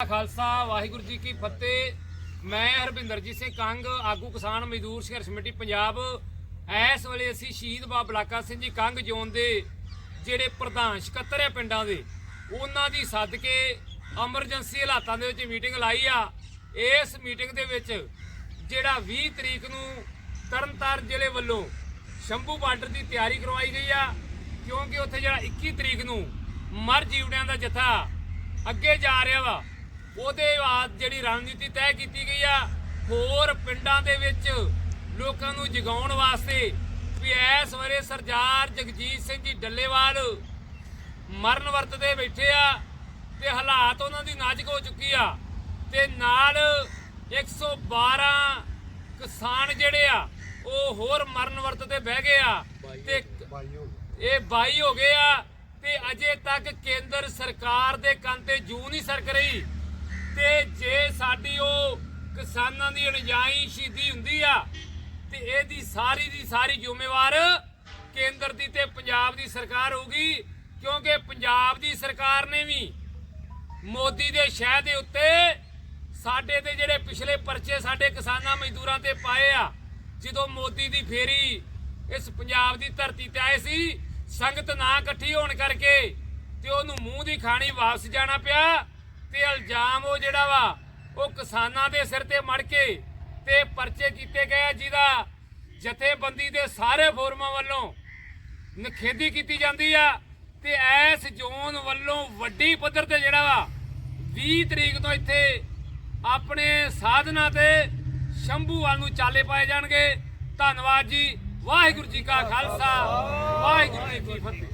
ਖਾਲਸਾ, ਵਾਹਿਗੁਰੂ ਜੀ ਕੀ ਫਤਿਹ। ਮੈਂ ਹਰਬਿੰਦਰਜੀਤ ਸਿੰਘ ਕੰਗ, ਆਗੂ ਕਿਸਾਨ ਮਜ਼ਦੂਰ ਸੰਘਰਸ਼ ਕਮੇਟੀ ਪੰਜਾਬ। ਇਸ ਵੇਲੇ ਅਸੀਂ ਸ਼ਹੀਦ ਬਾਬਾ ਬਲਾਕਾ ਸਿੰਘ ਜੀ ਕੰਗ ਜ਼ੋਨ ਦੇ ਜਿਹੜੇ ਪ੍ਰਧਾਨ ਸਕੱਤਰ ਆ ਪਿੰਡਾਂ ਦੇ, ਉਹਨਾਂ ਦੀ ਸੱਦ ਕੇ ਐਮਰਜੈਂਸੀ ਹਾਲਾਤਾਂ ਦੇ ਵਿੱਚ ਮੀਟਿੰਗ ਲਾਈ ਆ। ਇਸ ਮੀਟਿੰਗ ਦੇ ਵਿੱਚ ਜਿਹੜਾ 20 ਤਰੀਕ ਨੂੰ ਤਰਨਤਾਰਨ ਜ਼ਿਲ੍ਹੇ ਵੱਲੋਂ ਸ਼ੰਭੂ ਬਾਰਡਰ ਦੀ ਤਿਆਰੀ ਕਰਵਾਈ ਗਈ ਆ, ਕਿਉਂਕਿ ਉੱਥੇ ਜਿਹੜਾ 21 ਤਰੀਕ ਨੂੰ ਮਰ ਜੀਵੜਿਆਂ ਦਾ ਜਥਾ ਅੱਗੇ ਜਾ ਰਿਹਾ ਵਾ ਉਹਦੇ ਬਾਅਦ ਜਿਹੜੀ ਰਣਨੀਤੀ ਤੈਅ ਕੀਤੀ ਗਈ ਆ ਹੋਰ ਪਿੰਡਾਂ ਦੇ ਵਿੱਚ ਲੋਕਾਂ ਨੂੰ ਜਗਾਉਣ ਵਾਸਤੇ ਵੀ ਇਸ ਵੇਲੇ ਸਰਦਾਰ ਜਗਜੀਤ ਸਿੰਘ ਜੀ ਡੱਲੇਵਾਲ ਮਰਨ ਵਰਤ ਦੇ ਬੈਠੇ ਆ ਤੇ ਹਾਲਾਤ ਉਹਨਾਂ ਦੀ ਨਾਜ਼ੁਕ ਹੋ ਚੁੱਕੀ ਆ। ਤੇ ਨਾਲ 112 ਕਿਸਾਨ ਜਿਹੜੇ ਆ ਉਹ ਹੋਰ ਮਰਨ ਵਰਤ ਤੇ ਬਹਿ ਗਏ ਆ। ਤੇ ਇਹ 22 ਹੋ ਗਏ ਆ ਤੇ ਅਜੇ ਤੱਕ ਕੇਂਦਰ ਸਰਕਾਰ ਦੇ ਕੰਨ ਤੇ ਜੂ ਨਹੀਂ ਸਰਕ ਰਹੀ। ਸਾਡੀ ਉਹ ਕਿਸਾਨਾਂ ਦੀ ਅਣਜਾਈ ਸ਼ਹੀਦੀ ਹੁੰਦੀ ਆ ਤੇ ਇਹਦੀ ਸਾਰੀ ਦੀ ਸਾਰੀ ਜ਼ਿੰਮੇਵਾਰ ਕੇਂਦਰ ਦੀ ਤੇ ਪੰਜਾਬ ਦੀ ਸਰਕਾਰ ਹੋਊਗੀ, ਕਿਉਂਕਿ ਪੰਜਾਬ ਦੀ ਸਰਕਾਰ ਨੇ ਵੀ ਮੋਦੀ ਦੇ ਸ਼ਹਿ ਦੇ ਉੱਤੇ ਸਾਡੇ ਤੇ ਜਿਹੜੇ ਪਿਛਲੇ ਪਰਚੇ ਸਾਡੇ ਕਿਸਾਨਾਂ ਮਜ਼ਦੂਰਾਂ ਤੇ ਪਾਏ ਆ, ਜਦੋਂ ਮੋਦੀ ਦੀ ਫੇਰੀ ਇਸ ਪੰਜਾਬ ਦੀ ਧਰਤੀ ਤੇ ਆਏ ਸੀ, ਸੰਗਤ ਨਾ ਇਕੱਠੀ ਹੋਣ ਕਰਕੇ ਤੇ ਉਹਨੂੰ ਮੂੰਹ ਦੀ ਖਾਣੀ ਵਾਪਸ ਜਾਣਾ ਪਿਆ ਤੇ ਇਲਜ਼ਾਮ ਉਹ ਜਿਹੜਾ ਵਾ ਉਹ ਕਿਸਾਨਾਂ ਦੇ ਸਿਰ ਤੇ ਮੜ ਕੇ ਤੇ ਪਰਚੇ ਕੀਤੇ ਗਏ ਜਿਹਦਾ ਜਥੇਬੰਦੀ ਦੇ ਸਾਰੇ ਫੋਰਮਾਂ ਵੱਲੋਂ ਨਖੇਦੀ ਕੀਤੀ ਜਾਂਦੀ ਆ ਤੇ ਐਸ ਜ਼ੋਨ ਵੱਲੋਂ ਵੱਡੀ ਪੱਧਰ ਤੇ ਜਿਹੜਾ ਵਾ 20 ਤਰੀਕ ਤੋਂ ਇੱਥੇ ਆਪਣੇ ਸਾਧਨਾ ਤੇ ਸ਼ੰਭੂ ਵਾਲ ਨੂੰ ਚਾਲੇ ਪਾਏ ਜਾਣਗੇ। ਧੰਨਵਾਦ ਜੀ। ਵਾਹਿਗੁਰੂ ਜੀ ਕਾ ਖਾਲਸਾ। ਵਾਹਿਗੁਰੂ ਜੀ ਕੀ ਫਤਿਹ।